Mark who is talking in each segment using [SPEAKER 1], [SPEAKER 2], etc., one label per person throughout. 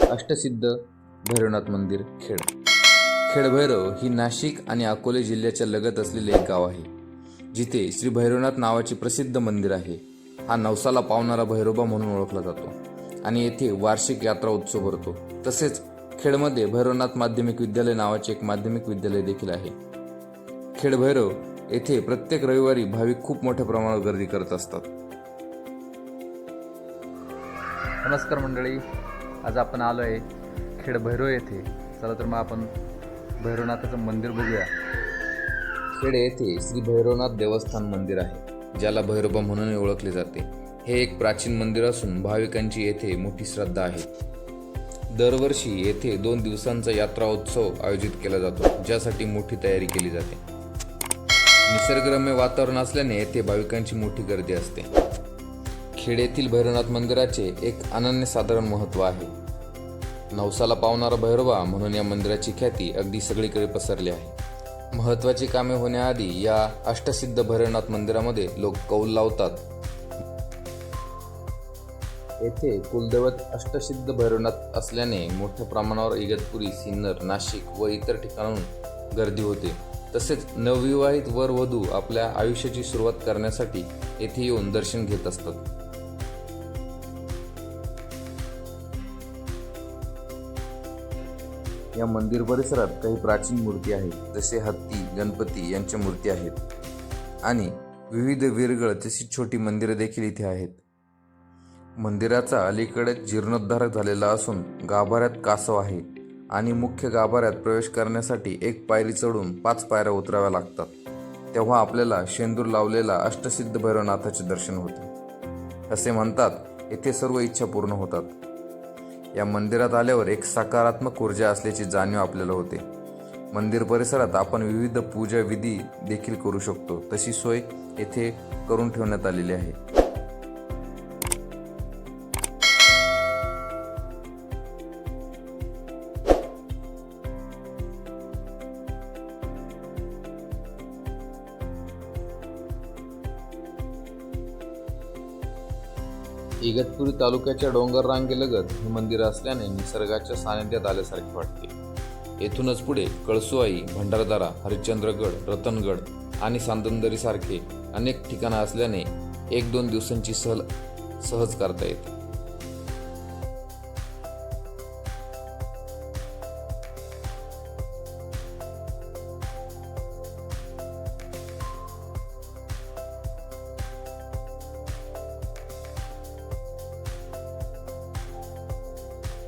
[SPEAKER 1] अष्टसिद्ध भैरवनाथ मंदिर खेड. खेडभैरव ही नाशिक आणि अकोले जिल्ह्याच्या लगत असलेले एक गाव आहे. जिथे श्री भैरवनाथ नावाचे प्रसिद्ध मंदिर आहे. हा नवसाला पावणारा भैरोबा म्हणून ओळखला जातो आणि येथे वार्षिक यात्रा उत्सव भरतो. तसेच खेडमध्ये भैरवनाथ माध्यमिक विद्यालय नावाचे एक माध्यमिक विद्यालय देखील आहे. खेडभैरव येथे प्रत्येक रविवारी भाविक खूप मोठ्या प्रमाणावर गर्दी करत असतात.
[SPEAKER 2] नमस्कार मंडळी. आज आपण आलो आहे खेड भैरव येथे. चला तर मग आपण भैरवनाथाचं मंदिर बघूया.
[SPEAKER 1] खेड येथे श्री भैरवनाथ देवस्थान मंदिर आहे ज्याला भैरोबा म्हणून ओळखले जाते. हे एक प्राचीन मंदिर असून भाविकांची येथे मोठी श्रद्धा आहे. दरवर्षी येथे दोन दिवसांचा यात्रा उत्सव आयोजित केला जातो ज्यासाठी मोठी तयारी केली जाते. निसर्गरम्य वातावरण असल्याने येथे भाविकांची मोठी गर्दी असते. खेड येथील भैरवनाथ मंदिराचे एक अनन्यसाधारण महत्त्व आहे. नवसाला पावणारा भैरवा म्हणून या मंदिराची ख्याती अगदी सगळीकडे पसरली आहे. महत्त्वाची कामे होण्याआधी या अष्टसिद्ध भैरवनाथ मंदिरामध्ये लोक कौल लावतात. येथे कुलदैवत अष्टसिद्ध भैरवनाथ असल्याने मोठ्या प्रमाणावर इगतपुरी सिन्नर नाशिक व इतर ठिकाणाहून गर्दी होते. तसेच नवविवाहित वर वधू आपल्या आयुष्याची सुरुवात करण्यासाठी येथे येऊन दर्शन घेत असतात. या मंदिर परिसरात काही प्राचीन मूर्ती आहेत जसे हत्ती गणपती यांच्या मूर्ती आहेत. आणि विविध विरगळ तशी छोटी मंदिरे देखील इथे आहेत. मंदिराचा अलीकडेच जीर्णोद्धार झालेला असून गाभाऱ्यात कासव आहे आणि मुख्य गाभाऱ्यात प्रवेश करण्यासाठी एक पायरी चढून पाच पायऱ्या उतराव्या लागतात. तेव्हा आपल्याला शेंदूर लावलेला अष्टसिद्ध भैरवनाथाचे दर्शन होते. असे म्हणतात येथे सर्व इच्छा पूर्ण होतात. या मंदिरात आल्यावर एक सकारात्मक ऊर्जा असल्याची जाणीव आपल्याला होते. मंदिर परिसरात आपण विविध पूजा विधी देखील करू शकतो. तशी सोय येथे करून ठेवण्यात आलेली आहे. इगतपुरी तालुक्याच्या डोंगर रांगेलगत हे मंदिर असल्याने निसर्गाच्या सानिध्यात आल्यासारखे वाटते. येथूनच पुढे कळसुआई भंडारदारा हरिश्चंद्रगड रतनगड आणि सांदंदरीसारखे अनेक ठिकाणं असल्याने एक दोन दिवसांची सहल सहज करता येते.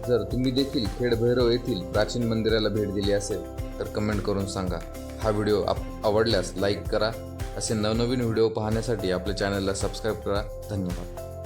[SPEAKER 1] जर तुम्ही देखील खेडभैरव येथील प्राचीन मंदिराला भेट दिली असेल तर कमेंट करून सांगा. हा व्हिडिओ आप आवडल्यास लाईक करा. असे नवनवीन व्हिडिओ पाहण्यासाठी आपल्या चॅनलला सबस्क्राईब करा. धन्यवाद.